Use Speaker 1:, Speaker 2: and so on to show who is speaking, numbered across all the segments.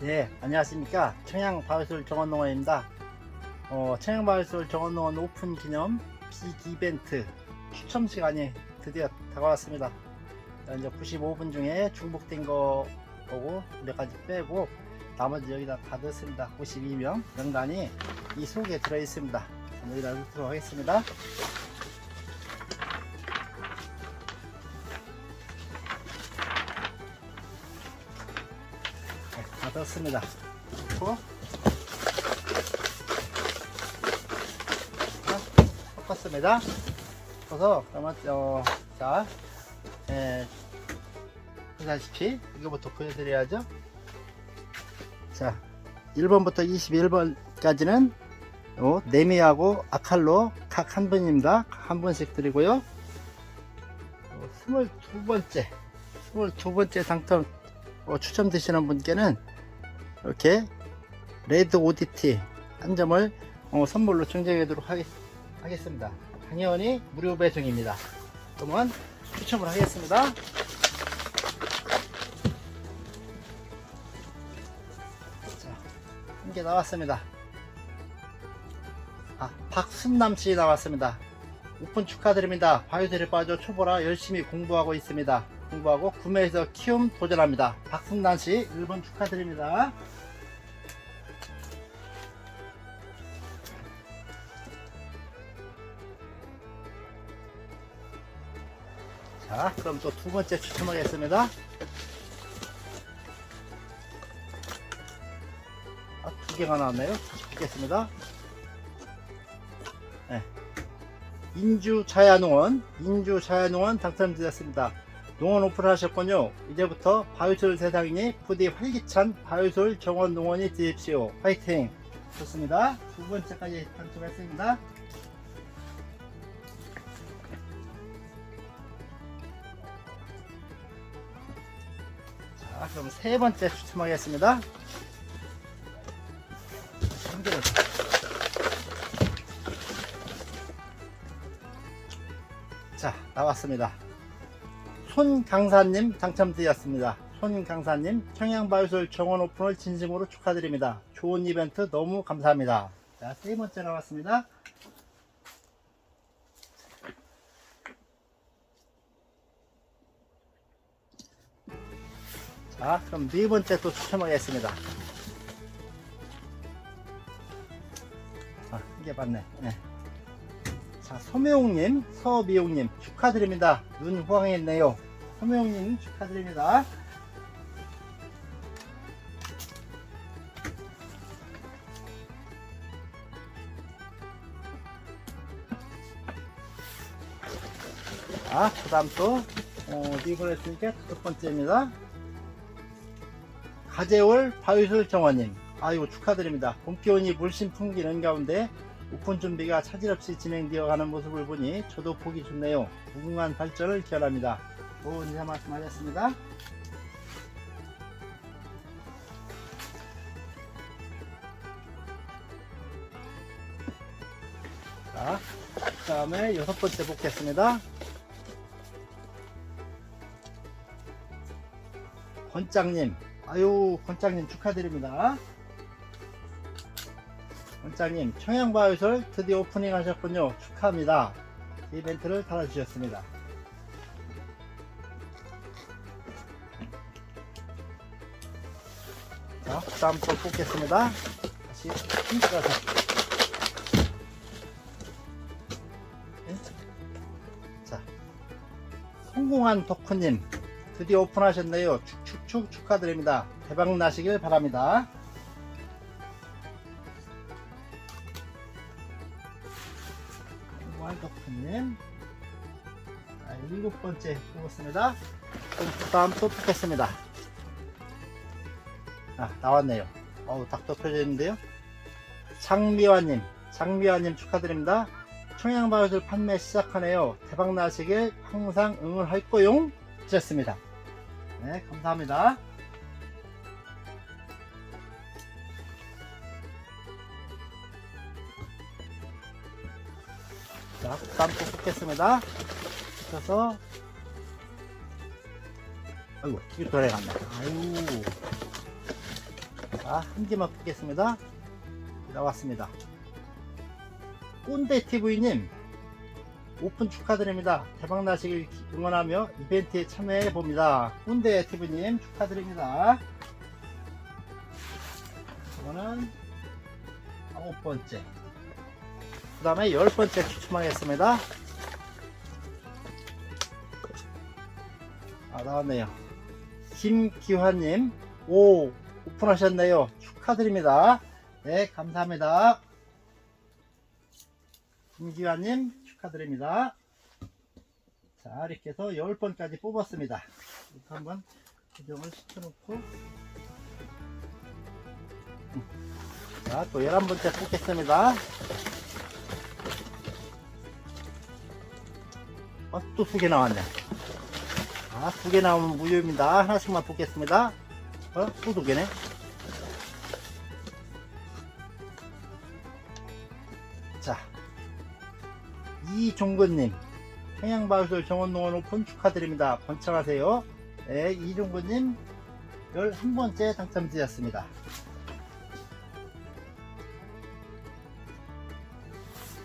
Speaker 1: 네, 안녕하십니까. 청양바위솔 정원농원입니다. 어, 청양바위솔 정원농원 오픈 기념 빅 이벤트 추첨 시간이 드디어 다가왔습니다. 자, 이제 95분 중에 중복된 거 보고 몇 가지 빼고 나머지 여기다 다 넣습니다. 92명 명단이 이 속에 들어 있습니다. 여기다 넣도록 하겠습니다. 넣었습니다. 넣고 자, 섞었습니다. 섞어서 그러면 어, 자, 예, 보다시피 이거부터 보여드려야죠. 자, 1번부터 21번까지는 요 네미하고 아칼로 각 한 분입니다. 한 분씩 드리고요. 22번째, 22번째 당첨 어, 추첨되시는 분께는 이렇게 레드 오디티 한 점을 어, 선물로 증정하도록 하겠, 하겠 습니다. 당연히 무료 배송입니다. 그러면 추첨을 하겠습니다. 자, 한 개 나왔습니다. 아, 박순남 씨 나왔습니다. 오픈 축하드립니다. 바이오들에 빠져 초보라 열심히 공부하고 있습니다. 공부하고 구매해서 키움 도전합니다. 박순남 씨 1번 축하드립니다. 자, 그럼 또 두 번째 추첨하겠습니다. 아, 두 개가 나왔네요. 다시 보겠습니다. 네. 인주 자야농원, 인주 자야농원 당첨되었습니다. 농원 오픈을 하셨군요. 이제부터 바위솔 세상이니 부디 활기찬 바위솔 정원 농원이 되십시오. 파이팅! 좋습니다. 두 번째까지 당첨했습니다. 자, 그럼 세 번째 추첨하겠습니다. 한 개를 자, 나왔습니다. 손 강사님 당첨되었습니다. 손 강사님 청양바이솔 정원 오픈을 진심으로 축하드립니다. 좋은 이벤트 너무 감사합니다. 자, 세 번째 나왔습니다. 자, 그럼 네 번째 또 추첨하겠습니다. 아, 이게 맞네. 네. 자, 소매용님, 서미용님 축하드립니다. 눈 호강했네요. 소매용님 축하드립니다. 자, 그 다음 또, 어, 리본했으니까 다섯 번째입니다. 가재월 바위솔 정원님, 아이고 축하드립니다. 봄 기온이 물씬 풍기는 가운데 오픈 준비가 차질없이 진행되어 가는 모습을 보니 저도 보기 좋네요. 무궁한 발전을 기원합니다. 좋은 인사 말씀하셨습니다. 자, 그 다음에 여섯 번째 보겠습니다. 권장님, 아유, 권장님 축하드립니다. 원장님 청양바위솔 드디어 오프닝 하셨군요 축하합니다 이벤트를 달아주셨습니다 자 다음 또 뽑겠습니다 다시 힘들어서 네? 자 성공한 덕후님 드디어 오픈하셨네요 축축축 축하드립니다 대박 나시길 바랍니다 와이더프님 자, 일곱 번째 뽑았습니다. 그럼 그 다음 또 뽑겠습니다. 아, 나왔네요. 어우, 닭도 펴져 있는데요. 장미화님, 장미화님 축하드립니다. 청양바이오를 판매 시작하네요. 대박 나시길 항상 응원할 거용 주셨습니다. 네, 감사합니다. 자, 또 뽑겠습니다. 그래서 아이고, 이게 돌아갔네. 아유. 자, 한 개만 뽑겠습니다. 나왔습니다. 꼰대TV님, 오픈 축하드립니다. 대박 나시길 응원하며 이벤트에 참여해 봅니다. 꼰대TV님 축하드립니다. 이거는 아홉 번째. 그 다음에 열 번째 추첨하겠습니다. 아, 나왔네요. 김기환님, 오, 오픈하셨네요. 축하드립니다. 네, 감사합니다. 김기환님, 축하드립니다. 자, 이렇게 해서 10번까지 뽑았습니다. 이렇게 한번 고정을 시켜놓고. 자, 또 11번째 뽑겠습니다. 어, 또두 개 나왔네. 아, 두 개 나오면 무효입니다. 하나씩만 뽑겠습니다. 어, 또 두 개네. 자, 이종근님, 평양바우솔 정원농원 오픈 축하드립니다. 번창하세요. 네, 이종근님, 11번째 당첨되었습니다.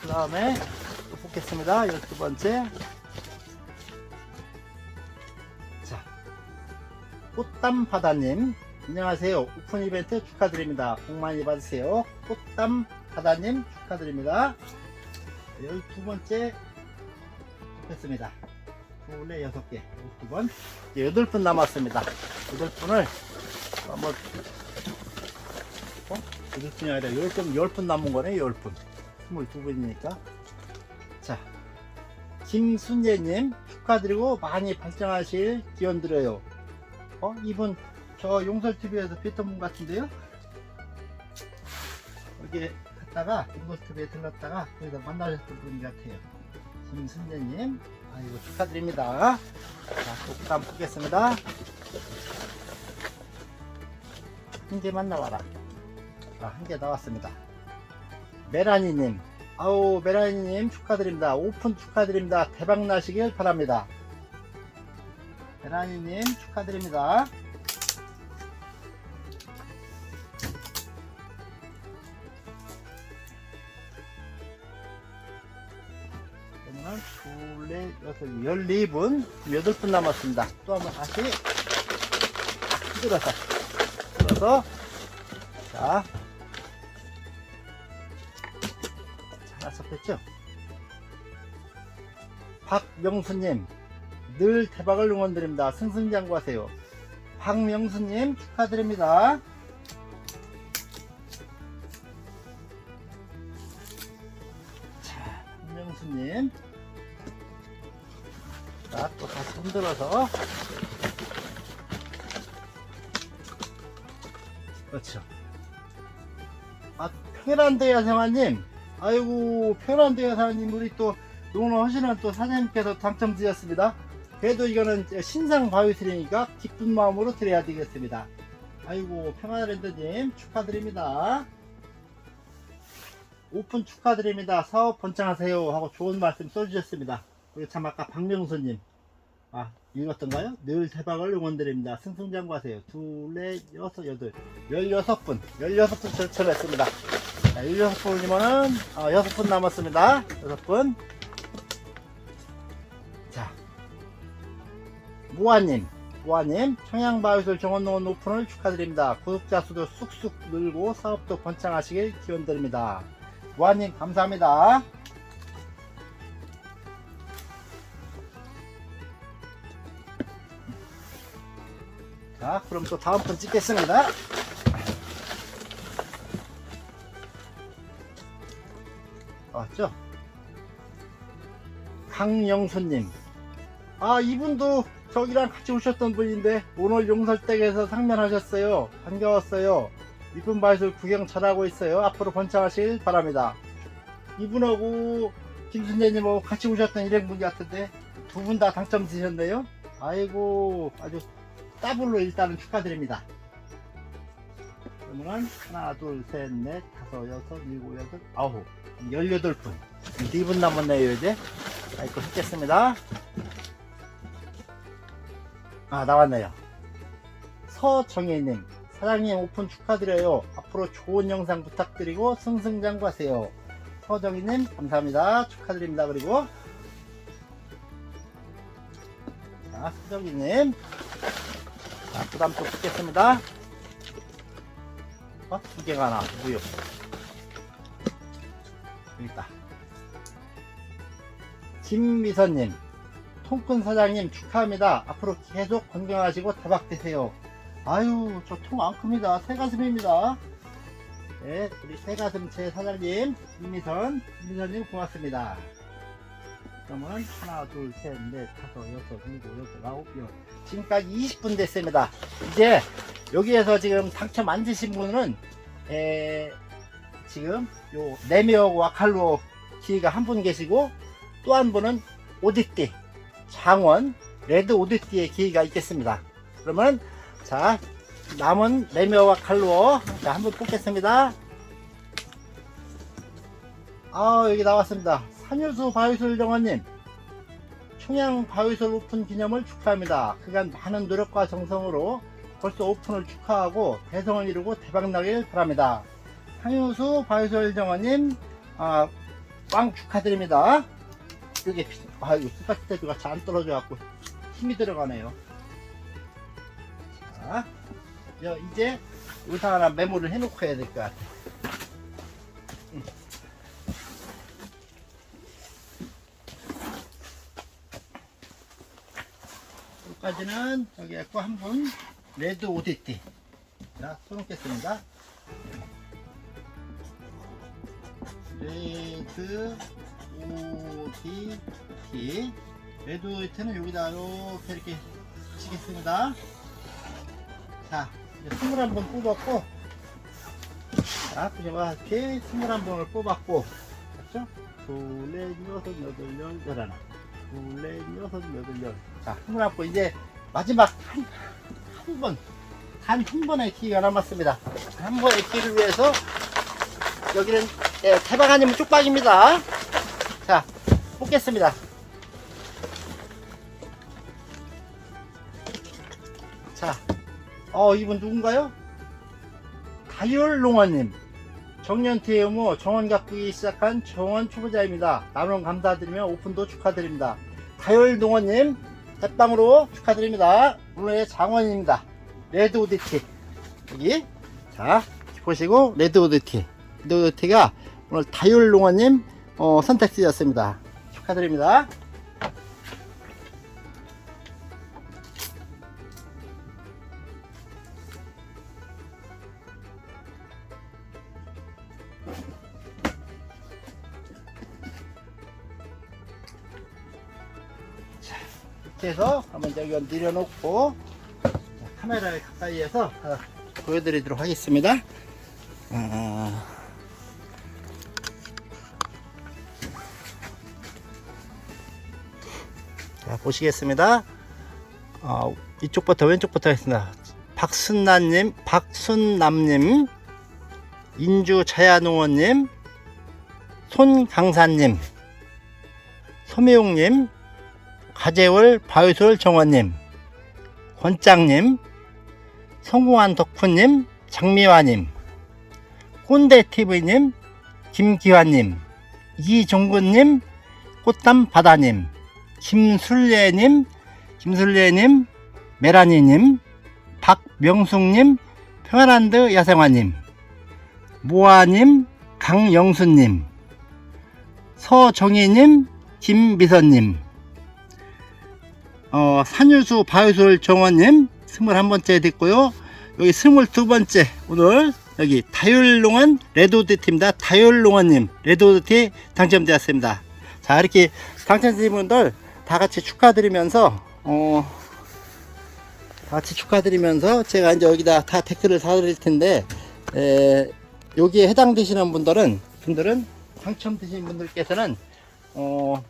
Speaker 1: 그 다음에 또 뽑겠습니다. 12번째. 꽃담바다님, 안녕하세요. 오픈 이벤트 축하드립니다. 복 많이 받으세요. 꽃담바다님 축하드립니다. 12번째 뽑겠습니다. 둘에 여섯 개, 12번. 이제 8분 남았습니다. 8분을 한번, 어? 8분이 아니라 10분, 10분 남은 거네, 10분. 22분이니까. 자, 김순예님 축하드리고 많이 발전하실 기원 드려요. 어, 이분 저 용설TV에서 뵀던 분 같은데요? 여기 갔다가 용설TV에 들렀다가 거기서 만나셨던 분 같아요. 김순예님, 아이고 축하드립니다. 자, 또 다음 보겠습니다. 한 개만 나와라. 아, 한개 나왔습니다. 메라니님, 아우 메라니님 축하드립니다. 오픈 축하드립니다. 대박 나시길 바랍니다. 메라니님 축하드립니다. 그러면 둘, 넷, 여섯, 열네 분, 여덟 분 남았습니다. 또 한번 다시 흔들어서, 흔들어서, 자, 잘 잡혔죠? 박명수님, 늘 대박을 응원드립니다. 승승장구하세요. 박명수님 축하드립니다. 자, 박명수님. 자, 또 다시 흔들어서. 그렇죠. 아, 평일한대 야생화님. 아이고, 평일한대 야생화님, 우리 또 농원하시는 또 사장님께서 당첨되었습니다. 그래도 이거는 신상 바위슬이니까 기쁜 마음으로 드려야 되겠습니다. 아이고 평화랜드님 축하드립니다. 오픈 축하드립니다. 사업 번창하세요 하고 좋은 말씀 써주셨습니다. 우리 참 아까 박명수님 아 읽었던가요? 늘 대박을 응원드립니다. 승승장구하세요. 둘, 넷, 여섯, 여덟, 열여섯 분, 열여섯 분 추천했습니다. 자, 열여섯 분이면은 아, 여섯 분 남았습니다. 여섯 분. 모아님, 모아님, 청양바위솔 정원농원 오픈을 축하드립니다. 구독자 수도 쑥쑥 늘고 사업도 번창하시길 기원드립니다. 모아님, 감사합니다. 자, 그럼 또 다음 분 찍겠습니다. 왔죠? 강영수님. 아, 이분도 저기랑 같이 오셨던 분인데, 오늘 용설댁에서 상면하셨어요. 반가웠어요. 이분 바이솔 구경 잘하고 있어요. 앞으로 번창하실 바랍니다. 이분하고 김순재님하고 같이 오셨던 일행분 같은데, 두 분 다 당첨되셨네요. 아이고, 아주 더블로 일단은 축하드립니다. 그러면 하나, 둘, 셋, 넷, 다섯, 여섯, 일곱, 여덟, 아홉, 열여덟 분. 네 분 남았네요, 이제. 아이고, 했겠습니다. 아, 나왔네요. 서정혜님, 사장님 오픈 축하드려요. 앞으로 좋은 영상 부탁드리고 승승장구하세요. 서정희님 감사합니다. 축하드립니다. 그리고 자 서정희님 자 그다음 또 붙겠습니다. 어? 두 개가 하나 무효. 여기 있다. 김미선님 통큰 사장님 축하합니다. 앞으로 계속 건강하시고 대박 되세요. 아유, 저 통 안 큽니다. 새 가슴입니다. 네, 우리 새가슴채 사장님, 김미선, 김미선님 고맙습니다. 그러면 하나, 둘, 셋, 넷, 다섯, 여섯, 일곱, 여덟, 아홉, 열. 지금까지 20분 됐습니다. 이제 여기에서 지금 당첨 안 되신 분은 에, 지금 요 네미하고 아칼로 기회가 한 분 계시고 또 한 분은 오디띠 장원 레드 오디띠의 기회가 있겠습니다. 그러면 자 남은 레미어와 칼로 자 한번 뽑겠습니다. 아 여기 나왔습니다. 산유수 바위술 정원님 청양 바위술 오픈 기념을 축하합니다. 그간 많은 노력과 정성으로 벌써 오픈을 축하하고 대성을 이루고 대박나길 바랍니다. 산유수 바위술 정원님 아, 빵 축하드립니다. 이게 아 이거 스파게티가 잘안 떨어져 갖고 힘이 들어가네요. 자, 여, 이제 의상 하나 메모를 해놓고 해야 될 것 같아. 음. 여기까지는 여기 했고 한 분 레드 오디티 자 써놓겠습니다. 레드 오디티 레드 오디티는 여기다 이렇게 이렇게 치겠습니다. 자, 이제 21번 뽑았고, 자, 그저와 이렇게 21번을 뽑았고, 맞죠? 둘, 넷, 여섯, 여덟, 열, 열하나. 둘, 넷, 여섯, 여덟, 열. 자, 21번, 이제 마지막 한, 한 번, 단 한 번의 기회가 남았습니다. 한 번의 기회를 위해서, 여기는, 예, 대박 아니면 쪽박입니다. 자, 뽑겠습니다. 어, 이분 누군가요? 다율농원님. 정년퇴 의무 정원 가꾸기 시작한 정원 초보자입니다. 나눔 감사드리며 오픈도 축하드립니다. 다율농원님, 햇빵으로 축하드립니다. 오늘의 장원입니다. 레드 오디티. 여기. 자, 보시고, 레드 오디티. 레드 오디티가 오늘 다율농원님, 어, 선택지였습니다. 축하드립니다. 이렇게 해서 한번 여기 내려놓고 자, 카메라를 가까이에서 하나 보여드리도록 하겠습니다. 아, 자, 보시겠습니다. 어, 이쪽부터 왼쪽부터 하겠습니다. 박순남님, 박순남님, 인주 차야농원님, 손강사님, 소미용님, 가재월 바위솔 정원님, 권장님, 성공한 덕후님, 장미화님, 꼰대TV님, 김기환님, 이종근님, 꽃담 바다님, 김술래님, 김술래님, 메라니님, 박명숙님, 평안한드 야생화님, 모아님, 강영수님, 서정희님, 김미선님, 어, 산유수 바위솔 정원님 21번째 됐고요. 여기 22번째 오늘 여기 다율농원 레드오드티입니다. 다율농원님 레드오드티 당첨되었습니다. 자 이렇게 당첨되신 분들 다 같이 축하드리면서 어, 다 같이 축하드리면서 제가 이제 여기다 다 댓글을 사드릴 텐데 에, 여기에 해당되시는 분들은 분들은 당첨되신 분들께서는 어,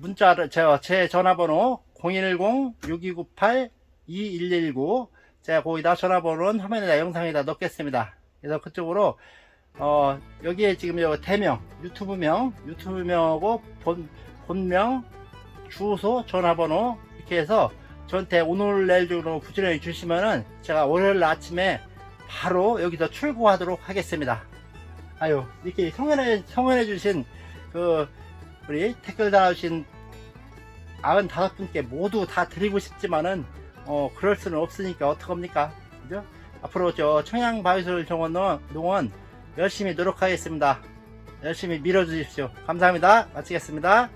Speaker 1: 문자를 제가 제 전화번호 010-6298-2119 제가 거기다 전화번호는 화면에다 영상에다 넣겠습니다. 그래서 그쪽으로 어 여기에 지금 요 대명 유튜브명 유튜브명하고 본 본명 주소 전화번호 이렇게 해서 저한테 오늘 내일 중으로 부지런히 주시면은 제가 월요일 아침에 바로 여기서 출고하도록 하겠습니다. 아유, 이렇게 성원해, 성원해 주신 그, 우리 댓글 달아주신 95분께 모두 다 드리고 싶지만은, 어, 그럴 수는 없으니까 어떡합니까? 그죠? 앞으로 저 청양 바이솔 정원 농- 농원 열심히 노력하겠습니다. 열심히 밀어주십시오. 감사합니다. 마치겠습니다.